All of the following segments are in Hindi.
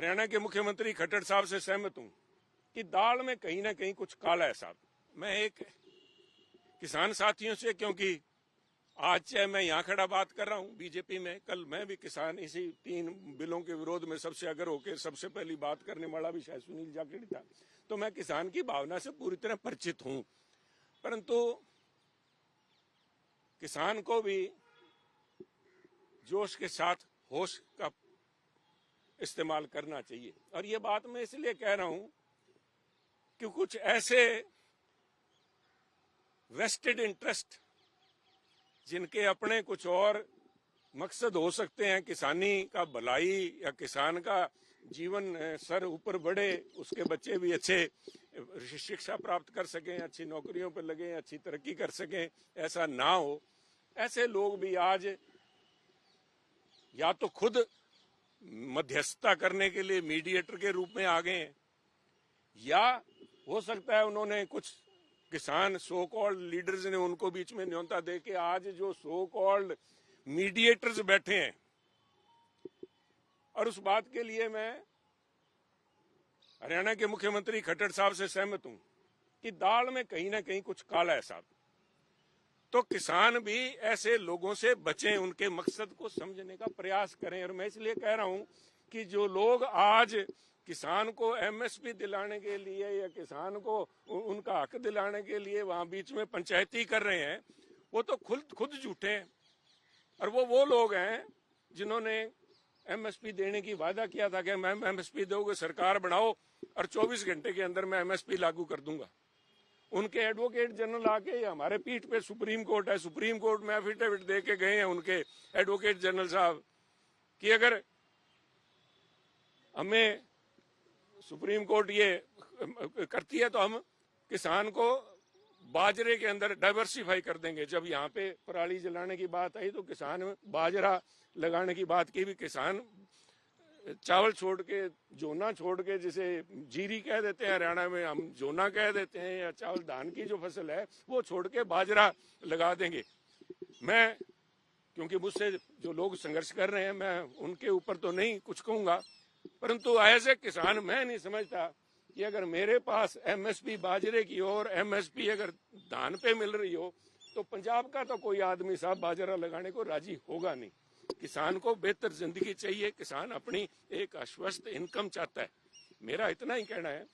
हरियाणा के मुख्यमंत्री खट्टर साहब से सहमत हूँ कि दाल में कहीं ना कहीं कुछ काला है साहब। मैं एक किसान साथियों से, क्योंकि आज चाहे मैं यहाँ खड़ा बात कर रहा हूँ, बीजेपी में, कल मैं भी किसान, इसी तीन बिलों के विरोध में सबसे अगर होकर सबसे पहली बात करने वाला भी शायद सुनील जाखड़ था। तो मैं किसान की भावना से पूरी तरह परिचित हूँ। परंतु किसान को भी जोश के साथ, होश का इस्तेमाल करना चाहिए। और ये बात मैं इसलिए कह रहा हूँ कि कुछ ऐसे वेस्टेड इंटरेस्ट जिनके अपने कुछ और मकसद हो सकते हैं, किसानी का भलाई या किसान का जीवन सर ऊपर बढ़े, उसके बच्चे भी अच्छे शिक्षा प्राप्त कर सकें, अच्छी नौकरियों पर लगे, अच्छी तरक्की कर सकें, ऐसा ना हो। ऐसे लोग भी आज या तो खुद मध्यस्थता करने के लिए मीडिएटर के रूप में आ गए हैं। या हो सकता है उन्होंने कुछ किसान सो कॉल्ड लीडर्स ने उनको बीच में न्योता दे के आज जो सो कॉल्ड मीडिएटर्स बैठे हैं। और उस बात के लिए मैं हरियाणा के मुख्यमंत्री खट्टर साहब से सहमत हूँ कि दाल में कहीं ना कहीं कुछ काला है साहब। तो किसान भी ऐसे लोगों से बचें, उनके मकसद को समझने का प्रयास करें। और मैं इसलिए कह रहा हूँ कि जो लोग आज किसान को एमएसपी दिलाने के लिए या किसान को उनका हक दिलाने के लिए वहाँ बीच में पंचायती कर रहे हैं, वो तो खुद खुद झूठे हैं। और वो वो लोग हैं जिन्होंने एमएसपी देने की वादा किया था कि मैं एमएसपी दोगे, सरकार बनाओ और 24 घंटे के अंदर मैं एमएसपी लागू कर दूँगा। उनके एडवोकेट जनरल आके हमारे पीठ पे सुप्रीम कोर्ट है। सुप्रीम कोर्ट में एफिडेविट दे के गए हैं उनके एडवोकेट जनरल साहब कि अगर हमें सुप्रीम कोर्ट ये करती है तो हम किसान को बाजरे के अंदर डाइवर्सिफाई कर देंगे। जब यहाँ पे पराली जलाने की बात आई तो किसान बाजरा लगाने की बात की भी। किसान चावल छोड़ के, जोना छोड़ के जिसे जीरी कह देते हैं, हरियाणा में हम जोना कह देते हैं, या चावल धान की जो फ़सल है, वो छोड़ के बाजरा लगा देंगे। मैं, क्योंकि मुझसे जो लोग संघर्ष कर रहे हैं, मैं उनके ऊपर तो नहीं कुछ कहूँगा, परंतु ए किसान मैं नहीं समझता कि अगर मेरे पास एमएसपी बाजरे की और एमएसपी अगर धान पे मिल रही हो तो पंजाब का तो कोई आदमी साहब बाजरा लगाने को राज़ी होगा नहीं। किसान को बेहतर ज़िंदगी चाहिए, किसान अपनी एक आश्वस्त इनकम चाहता है। मेरा इतना ही कहना है,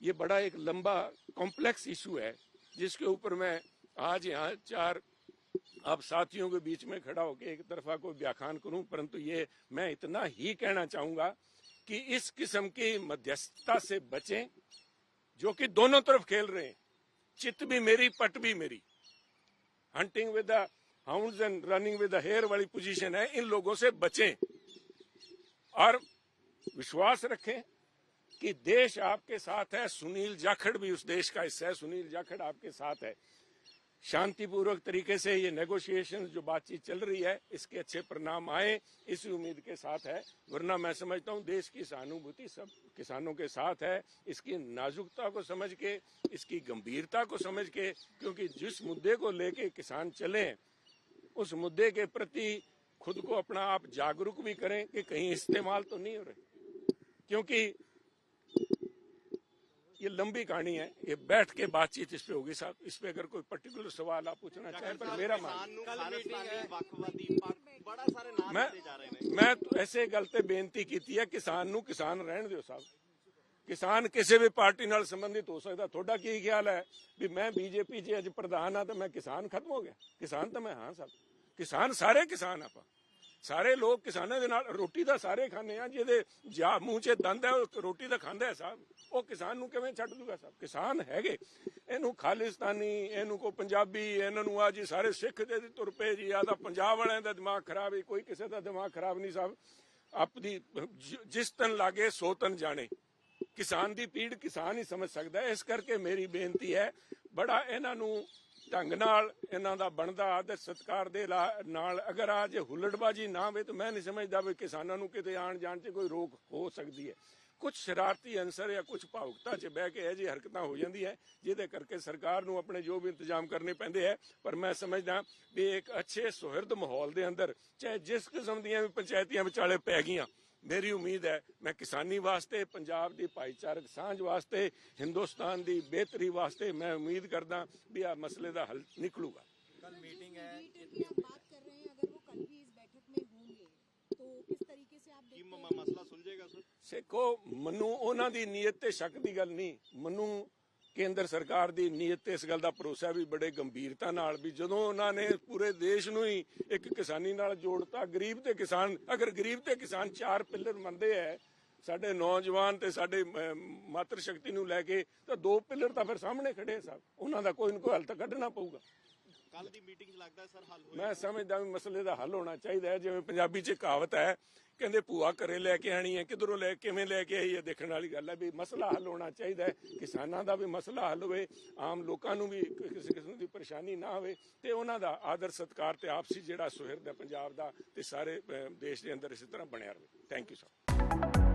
ये बड़ा एक लंबा, कॉम्प्लेक्स इशू है, जिसके ऊपर मैं आज यहाँ चार आप साथियों के बीच में खड़ा होकर एक तरफा कोई व्याख्यान करूँ, परंतु ये मैं इतना ही कहना चाहूँगा कि इस किस्म की मध्यस्थता से बचें, जो कि दोनों तरफ़ खेल रहे हैं। चित भी मेरी, पट भी मेरी। Hunting with the hounds and running with hare वाली पोजीशन है, इन लोगों से बचें। और विश्वास रखें कि देश आपके साथ है, सुनील जाखड़ भी उस देश का हिस्सा है, सुनील जाखड़ आपके साथ है। शांतिपूर्वक तरीके से ये नेगोशिएशन जो बातचीत चल रही है, इसके अच्छे परिणाम आए, इसी उम्मीद के साथ है। वरना मैं समझता हूँ देश की सहानुभूति सब किसानों के साथ है, इसकी नाजुकता को समझ के, इसकी गंभीरता को समझ के, क्योंकि जिस मुद्दे को लेके किसान चले उस मुद्दे के प्रति खुद को अपना आप जागरूक भी करें कि कहीं इस्तेमाल तो नहीं हो रहे क्योंकि ये लंबी कहानी है ये बैठ के बातचीत इस पे होगी साहब इस पे अगर कोई पर्टिकुलर सवाल आप पूछना चाहें तो मेरा मान ਕਿਸਾਨ ਨੂੰ ਖਾਲਿਸਤਾਨੀ ਵੱਖਵਾਦੀ ਪੱਖ ਬੜਾ ਸਾਰੇ ਨਾਂ ਮੈਂ ਦਿੱਤੇ ਜਾ ਰਹੇ ਨੇ ਮੈਂ ਤਾਂ ਐਸੇ ਗੱਲ ਤੇ ਬੇਨਤੀ ਕੀਤੀ ਹੈ ਕਿਸਾਨ ਨੂੰ ਕਿਸਾਨ ਰਹਿਣ ਦਿਓ ਸਾਹਿਬ ਕਿਸਾਨ ਕਿਸੇ ਵੀ ਪਾਰਟੀ ਨਾਲ ਸੰਬੰਧਿਤ ਹੋ ਸਕਦਾ ਤੁਹਾਡਾ ਕੀ ਖਿਆਲ ਹੈ ਵੀ ਮੈਂ ਬੀਜੇਪੀ 'ਚ ਅੱਜ ਪ੍ਰਧਾਨ ਆ ਤਾਂ ਮੈਂ ਕਿਸਾਨ ਖਤਮ ਹੋ ਗਿਆ ਕਿਸਾਨ ਤਾਂ ਮੈਂ ਹਾਂ ਸਾਹਿਬ ਕਿਸਾਨ, ਸਾਰੇ ਕਿਸਾਨ ਆਪਾਂ। ਸਾਰੇ ਲੋਕ ਕਿਸਾਨਾਂ ਦੇ ਨਾਲ ਰੋਟੀ ਦਾ ਸਾਰੇ ਖਾਂਦੇ ਆ, ਜਿਹਦੇ ਜਾ ਮੂੰਹ 'ਚ ਦੰਦ ਹੈ ਉਹ ਰੋਟੀ ਤਾਂ ਖਾਂਦਾ ਹੈ ਸਾਹਿਬ ਉਹ ਕਿਸਾਨ ਨੂੰ ਕਿਵੇਂ ਛੱਡ ਦੂਗਾ ਸਾਹਿਬ ਕਿਸਾਨ ਹੈਗੇ। ਇਹਨੂੰ ਖਾਲਿਸਤਾਨੀ, ਇਹਨੂੰ ਕੋ ਪੰਜਾਬੀ, ਇਹਨਾਂ ਨੂੰ ਆ ਜੀ ਸਾਰੇ ਸਿੱਖ ਦੇ ਤੁਰ ਪਏ ਜੀ ਆ ਤਾਂ ਪੰਜਾਬ ਵਾਲਿਆਂ ਦਾ ਦਿਮਾਗ ਖਰਾਬ ਹੈ ਕੋਈ ਕਿਸੇ ਦਾ ਦਿਮਾਗ ਖਰਾਬ ਨਹੀਂ ਸਾਹਿਬ ਆਪਦੀ ਜਿਸ ਤਨ ਲਾਗੇ, ਸੋ ਤਨ ਜਾਣੇ। ਕਿਸਾਨ ਦੀ ਪੀੜ ਕਿਸਾਨ ਹੀ ਸਮਝ ਸਕਦਾ ਇਸ ਕਰਕੇ ਮੇਰੀ ਬੇਨਤੀ ਹੈ, ਬੜਾ ਇਹਨਾਂ ਨੂੰ ਢੰਗ ਨਾਲ ਇਹਨਾਂ ਦਾ ਬਣਦਾ ਆਦਰ ਸਤਕਾਰ ਦੇ ਨਾਲ ਅਗਰ ਆ ਹੁੱਲੜਬਾਜੀ ਨਾ ਹੋਵੇ ਤਾਂ ਮੈਂ ਨਹੀਂ ਸਮਝਦਾ ਵੀ ਕਿਸਾਨਾਂ ਨੂੰ ਕਿਤੇ ਆਣ ਜਾਣ 'ਚ ਕੋਈ ਰੋਕ ਹੋ ਸਕਦੀ ਹੈ। ਕੁਝ ਸ਼ਰਾਰਤੀ ਅੰਸਰ ਜਾਂ ਕੁਝ ਭਾਵੁਕਤਾ 'ਚ ਬਹਿ ਕੇ ਇਹ ਜੀ ਹਰਕਤਾਂ ਹੋ ਜਾਂਦੀ ਹੈ, ਜਿਹਦੇ ਕਰਕੇ ਸਰਕਾਰ ਨੂੰ ਆਪਣੇ ਜੋ ਵੀ ਇੰਤਜ਼ਾਮ ਕਰਨੇ ਪੈਂਦੇ ਹੈ। ਪਰ ਮੈਂ ਸਮਝਦਾ ਵੀ ਇੱਕ ਅੱਛੇ ਸੁਹਿਰਦ ਮਾਹੌਲ ਦੇ ਅੰਦਰ, ਚਾਹੇ ਜਿਸ ਕਿਸਮ ਦੀਆਂ ਵੀ ਪੰਚਾਇਤੀਆਂ ਵਿਚਾਲੇ ਪੈ ਗਈਆਂ ਮੇਰੀ ਉਮੀਦ ਹੈ ਮੈਂ ਕਿਸਾਨੀ ਵਾਸਤੇ ਪੰਜਾਬ ਦੀ ਭਾਈਚਾਰਕ ਸਾਂਝ ਵਾਸਤੇ ਹਿੰਦੁਸਤਾਨ ਦੀ ਬਿਹਤਰੀ ਵਾਸਤੇ ਮੈਂ ਉਮੀਦ ਕਰਦਾ ਵੀ ਆ ਮਸਲੇ ਦਾ ਹੱਲ ਨਿਕਲੂਗਾ कल मीटिंग है मीटिंग की आप बात कर रहे हैं अगर वो कल भी इस बैठक में होंगे तो किस तरीके से आप ਕੀ देखते ਮ- हैं ਮਸਲਾ ਸੁਲਝੇਗਾ ਸਰ ਸਿੱਖੋ ਮੈਨੂੰ ਉਹਨਾਂ ਦੀ ਨੀਅਤ ਤੇ ਸ਼ੱਕ ਦੀ ਗੱਲ ਨਹੀਂ ਮੈਨੂੰ ਕੇਂਦਰ ਸਰਕਾਰ ਦੀ ਨੀਅਤ ਤੇ ਇਸ ਗੱਲ ਦਾ ਭਰੋਸਾ ਵੀ ਬੜੇ ਗੰਭੀਰਤਾ ਨਾਲ ਵੀ ਜਦੋਂ ਉਹਨਾਂ ਨੇ ਪੂਰੇ ਦੇਸ਼ ਨੂੰ ਹੀ ਇੱਕ ਕਿਸਾਨੀ ਨਾਲ ਜੋੜਤਾ, ਗਰੀਬ ਤੇ ਕਿਸਾਨ, ਅਗਰ ਗਰੀਬ ਤੇ ਕਿਸਾਨ ਚਾਰ ਪਿੱਲਰ ਮੰਨਦੇ ਐ, ਸਾਡੇ ਨੌਜਵਾਨ ਤੇ ਸਾਡੇ ਮਾਤਰ ਸ਼ਕਤੀ ਨੂੰ ਲੈ ਕੇ ਤਾਂ ਦੋ ਪਿੱਲਰ ਤਾਂ ਫਿਰ ਸਾਹਮਣੇ ਖੜੇ ਸਭ। ਉਹਨਾਂ ਦਾ ਕੋਈ ਨਾ ਕੋਈ ਹੱਲ ਤਾਂ ਕੱਢਣਾ ਪਊਗਾ। ਕੱਲ ਦੀ ਮੀਟਿੰਗ 'ਚ ਲੱਗਦਾ ਸਰ ਹੱਲ ਹੋਏਗਾ ਮੈਂ ਸਮਝਦਾ ਵੀ ਮਸਲੇ ਦਾ ਹੱਲ ਹੋਣਾ ਚਾਹੀਦਾ ਹੈ। ਜਿਵੇਂ ਪੰਜਾਬੀ 'ਚ ਕਹਾਵਤ ਹੈ, ਕਹਿੰਦੇ ਭੂਆ ਘਰੇ ਲੈ ਕੇ ਆਣੀ ਹੈ, ਕਿਧਰੋਂ ਲੈ, ਕਿਵੇਂ ਲੈ ਕੇ ਆਈ ਹੈ, ਦੇਖਣ ਵਾਲੀ ਗੱਲ ਹੈ ਵੀ ਮਸਲਾ ਹੱਲ ਹੋਣਾ ਚਾਹੀਦਾ ਹੈ। ਕਿਸਾਨਾਂ ਦਾ ਵੀ ਮਸਲਾ ਹੱਲ ਹੋਵੇ, ਆਮ ਲੋਕਾਂ ਨੂੰ ਵੀ ਕਿਸੇ ਕਿਸਮ ਦੀ ਪਰੇਸ਼ਾਨੀ ਨਾ ਹੋਵੇ ਤੇ ਉਹਨਾਂ ਦਾ ਆਦਰ ਸਤਕਾਰ ਤੇ ਆਪਸੀ ਜਿਹੜਾ ਸੁਹਿਰਦ ਹੈ ਪੰਜਾਬ ਦਾ ਤੇ ਸਾਰੇ ਦੇਸ਼ ਦੇ ਅੰਦਰ ਇਸੇ ਤਰ੍ਹਾਂ ਬਣਿਆ ਰਹੇ। Thank you sir